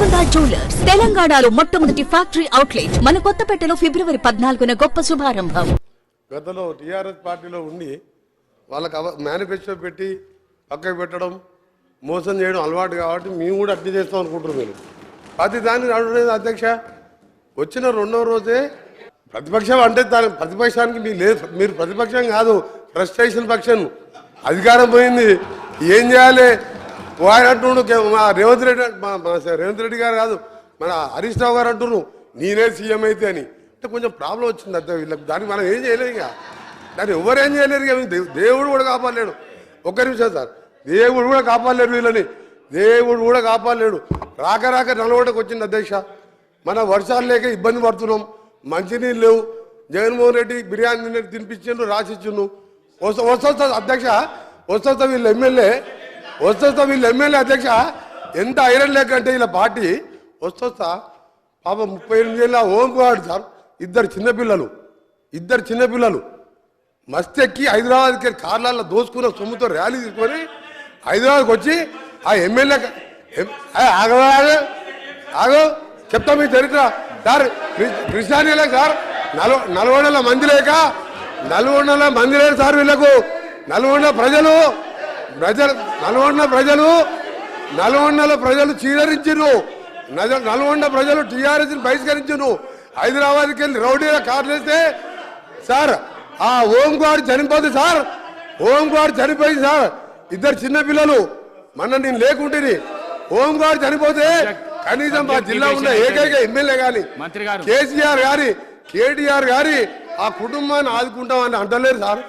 Golconda jewellers తెలంగాణలో మొట్టమొదటి factory outlet మన కొత్తపేటలో ఫిబ్రవరి పద్నాలుగున గొప్ప శుభారంభం. గతంలో టీఆర్ఎస్ పార్టీలో ఉండి వాళ్ళకి అవ మేనిఫెస్టో పెట్టి పక్కకు పెట్టడం మోసం చేయడం అలవాటు కాబట్టి మేము కూడా అట్లా చేస్తాం అనుకుంటున్నాం మీరు. ప్రతి దాన్ని అడగలేదు అధ్యక్ష. వచ్చిన రెండో రోజే ప్రతిపక్షం అంటే దాని ప్రతిపక్షానికి మీరు లేదు. మీరు ప్రతిపక్షం కాదు ఫ్రస్ట్రేషన్ పక్షం. అధికారం పోయింది. ఏం చేయాలి? వారు అంటుండు మా రేవంత్ రెడ్డి మా రేవంత్ రెడ్డి గారు కాదు మన హరీష్ రావు గారు అంటున్నారు నేనే సీఎం అయితే అని. అంటే కొంచెం ప్రాబ్లం వచ్చింది అంతే వీళ్ళకి. దానికి మనం ఏం చేయలేదు ఇక. దాన్ని ఎవరేం ఏం చేయలేరు ఇక. దేవుడు కూడా కాపాడలేడు. ఒక్క నిమిషం సార్. దేవుడు కూడా కాపాడలేడు వీళ్ళని. దేవుడు కూడా కాపాడలేడు. రాక రాక నలవటకు వచ్చింది అధ్యక్ష. మన వర్షాలు లేక ఇబ్బంది పడుతున్నాం. మంచినీళ్ళు లేవు. జగన్మోహన్ రెడ్డి బిర్యానీ తినిపించిండు రాసిచ్చిండు. వస్తా వస్తా అధ్యక్ష. వస్తా వీళ్ళు ఎమ్మెల్యే. వస్తా వీళ్ళు ఎమ్మెల్యే అధ్యక్ష. ఎంత ఐరన్ లేక అంటే వీళ్ళ పార్టీ వస్తా పాప ముప్పై ఎనిమిది ఏళ్ళ ఓం వాడు సార్ ఇద్దరు చిన్నపిల్లలు ఇద్దరు చిన్నపిల్లలు మస్తు ఎక్కి హైదరాబాద్కి కార్లలో దోసుకున్న సొమ్ముతో ర్యాలీ తీసుకొని హైదరాబాద్కి వచ్చి ఆ ఎమ్మెల్యే ఆగో ఆగో చెప్తా మీ చరిత్ర. సార్ కృ- కృష్ణానీలే సార్ నలు నల్గొండల మంది లేక నల్గొండల మంది లేరు సార్ వీళ్ళకు. నల్గొండ ప్రజలు ప్రజలు నల్గొండ ప్రజలు నల్గొండల ప్రజలు చీదరించిరు నజ- నల్గొండ ప్రజలు టీఆర్ఎస్ బహిష్కరించును హైదరాబాద్కి వెళ్ళి రౌడీల కార్లు వేస్తే సార్ ఆ ఓం గారు చనిపోతుంది సార్ ఓం గారు చనిపోయింది సార్ ఇద్దరు చిన్న పిల్లలు మొన్న నేను లేకుంటేని ఓం గారు చనిపోతే కనీసం మా జిల్లా ఉన్న ఏకైక ఎమ్మెల్యే గాని. కేసీఆర్ గారి కేటీఆర్ గారి ఆ కుటుంబాన్ని ఆదుకుంటామని అంటలేరు సార్.